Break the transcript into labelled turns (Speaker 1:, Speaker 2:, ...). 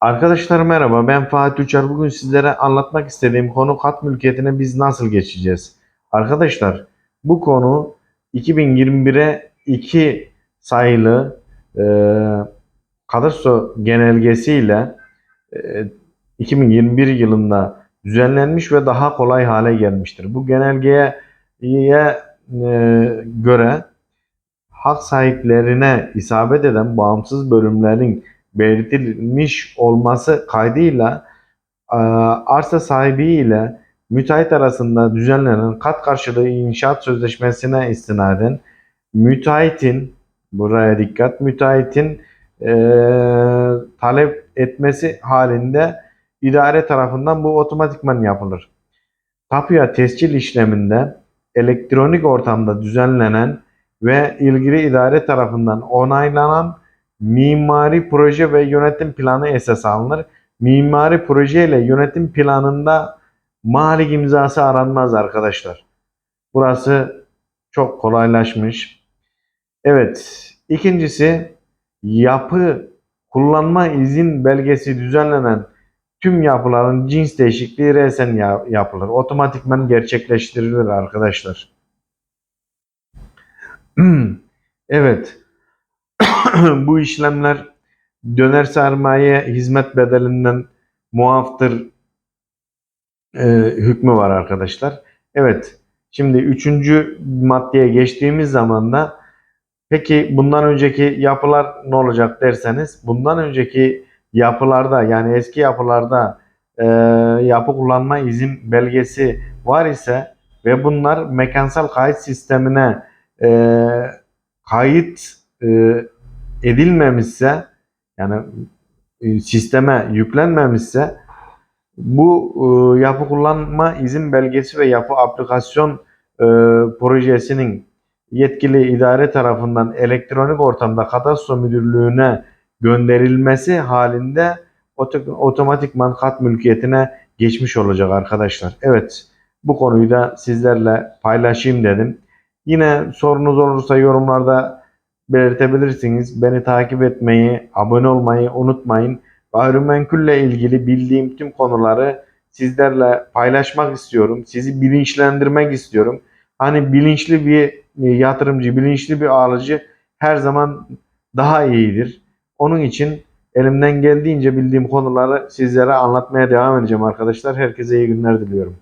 Speaker 1: Arkadaşlar merhaba ben Fatih Uçar. Bugün sizlere anlatmak istediğim konu kat mülkiyetine biz nasıl geçeceğiz? Arkadaşlar bu konu 2021'e 2 sayılı e, kadastro genelgesiyle e, 2021 yılında düzenlenmiş ve daha kolay hale gelmiştir. Bu genelgeye e, göre hak sahiplerine isabet eden bağımsız bölümlerin belirtilmiş olması kaydıyla e, arsa sahibi ile müteahhit arasında düzenlenen kat karşılığı inşaat sözleşmesine istinaden müteahhitin buraya dikkat müteahhitin e, talep etmesi halinde idare tarafından bu otomatikman yapılır. Tapuya tescil işleminde elektronik ortamda düzenlenen ve ilgili idare tarafından onaylanan mimari proje ve yönetim planı esas alınır. Mimari proje ile yönetim planında malik imzası aranmaz arkadaşlar. Burası çok kolaylaşmış. Evet, ikincisi yapı kullanma izin belgesi düzenlenen tüm yapıların cins değişikliği resen ya- yapılır. Otomatikman gerçekleştirilir arkadaşlar. Evet. Bu işlemler döner sermaye hizmet bedelinden muaftır e, hükmü var arkadaşlar. Evet. Şimdi üçüncü maddeye geçtiğimiz zaman da peki bundan önceki yapılar ne olacak derseniz bundan önceki yapılarda yani eski yapılarda e, yapı kullanma izin belgesi var ise ve bunlar mekansal kayıt sistemine e, kayıt e, edilmemişse yani e, sisteme yüklenmemişse bu e, yapı kullanma izin belgesi ve yapı aplikasyon e, projesinin yetkili idare tarafından elektronik ortamda kadastro müdürlüğüne gönderilmesi halinde oto- otomatikman kat mülkiyetine geçmiş olacak arkadaşlar. Evet bu konuyu da sizlerle paylaşayım dedim. Yine sorunuz olursa yorumlarda belirtebilirsiniz. Beni takip etmeyi, abone olmayı unutmayın. Gayrimenkulle ilgili bildiğim tüm konuları sizlerle paylaşmak istiyorum. Sizi bilinçlendirmek istiyorum. Hani bilinçli bir e, yatırımcı, bilinçli bir alıcı her zaman daha iyidir. Onun için elimden geldiğince bildiğim konuları sizlere anlatmaya devam edeceğim arkadaşlar. Herkese iyi günler diliyorum.